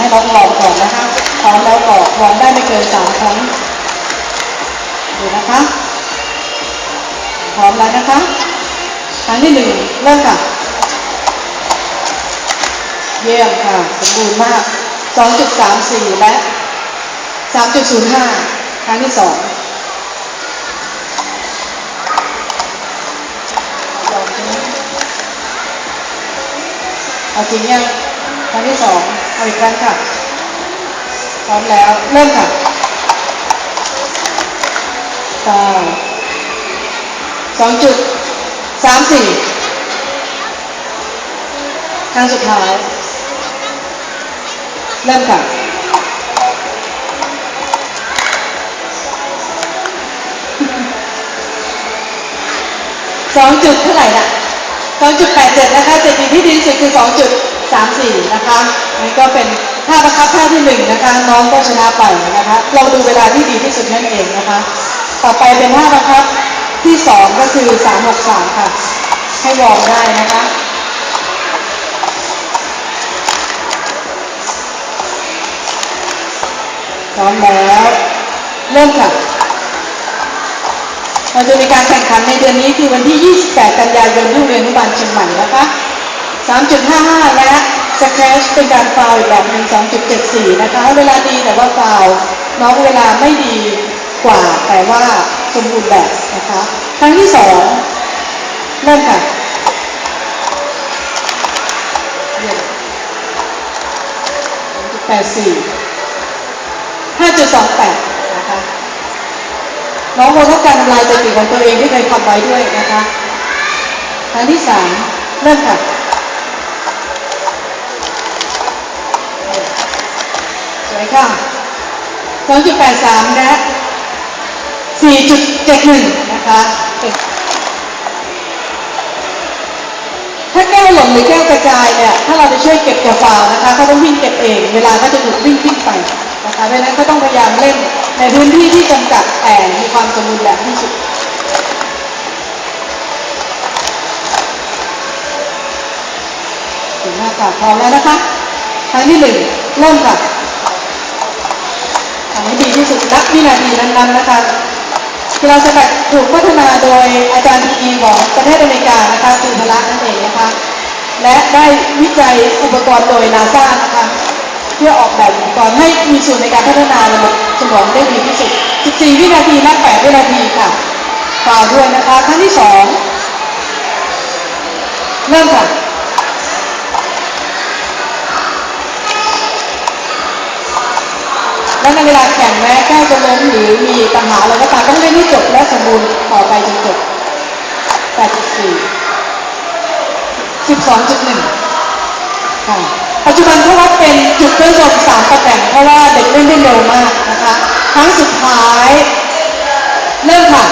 ให้น้องลองก่อนนะคะพร้อมแล้วก็วางได้ไม่เกินสามครั้งดูนะคะ พร้อมแล้วนะคะ ครั้งที่หนึ่งเริ่มค่ะ เยี่ยมค่ะ สมบูรณ์มาก 2.34 และ 3.05 ครั้งที่สองเอาจริงยังครั้งที่สอง เอาอีกครั้งค่ะ พร้อมแล้ว เริ่มค่ะต่อสองจุดสามสี่ครั้งสุดท้าย เริ่มค่ะสองจุดเท่าไหร่นะสองจุดแปดเจ็ดนะคะเจ็ดปีที่ดีที่สุดคือสองจุด สามสี่นะคะนี่ก็เป็นท่าประคับท่าที่หนึ่งนะคะน้องก็ชนะไปนะคะ เราดูเวลาที่ดีที่สุดนั่นเองนะคะ ต่อไปเป็นท่าประคับที่สองก็คือสามหกสามค่ะ ให้วอร์มได้นะคะพร้อมแล้วเริ่มค่ะเราจะมีการแข่งขันในเดือนนี้คือวันที่ 28 กันยายนที่โรงเรียนอนุบาลเชียงใหม่นะคะ 3.55 และสแครชเป็นการฟาวอีกแบบหนึ่ง2.74 นะคะ เวลาดีแต่ว่าฟาวน้องเวลาไม่ดีกว่าแต่ว่าสมบูรณ์แบบนะคะ ครั้งที่สองเริ่มค่ะเยี่ยม2.84 5.28นะคะน้องโมต้องการทำลายสถิติของตัวเองที่เคยทำไว้ด้วยนะคะครั้งที่สามเริ่มค่ะ สวยค่ะ 2.83 และ 4.71 นะคะเป็นถ้าแก้วหล่นหรือแก้วกระจายเนี่ยถ้าเราจะช่วยเก็บตัวฟาวนะคะเขาต้องวิ่งเก็บเอง เวลาก็จะถูกวิ่งขึ้นไปนะคะเพราะฉะนั้นก็ต้องพยายามเล่นในพื้นที่ที่จำกัดแต่มีความสมบูรณ์แบบที่สุดถึงหน้ากาพร้อมแล้วนะคะครั้งที่หนึ่งเริ่มค่ะ ทำให้ดีที่สุดนักวินาทีนั้นๆนะคะกีฬาสกัดถูกพัฒนาโดยอาจารย์ทีของประเทศอเมริกานะคะคือพละนั่นเองนะคะและได้วิจัยอุปกรณ์โดยนาซานะคะเพื่อออกแบบอุปกรณ์ให้มีส่วนในการพัฒนาระบบสมองได้ดีที่สุด 14 วินาทีและ8วินาทีค่ะฝาด้วยนะคะครั้งที่สองเริ่มค่ะ และในเวลาแข่งแม้แก้จะล้มหรือมีปัญหาอะไรก็ตามต้องเล่นให้จบและสมบูรณ์ต่อไปจนจบ8.4 12.1 ค่ะ ปัจจุบันเขาวัดเป็นจุดเริ่มต้นสามตำแหน่งเพราะว่าเด็กเล่นได้เร็วมากนะคะ ครั้งสุดท้าย เริ่มค่ะ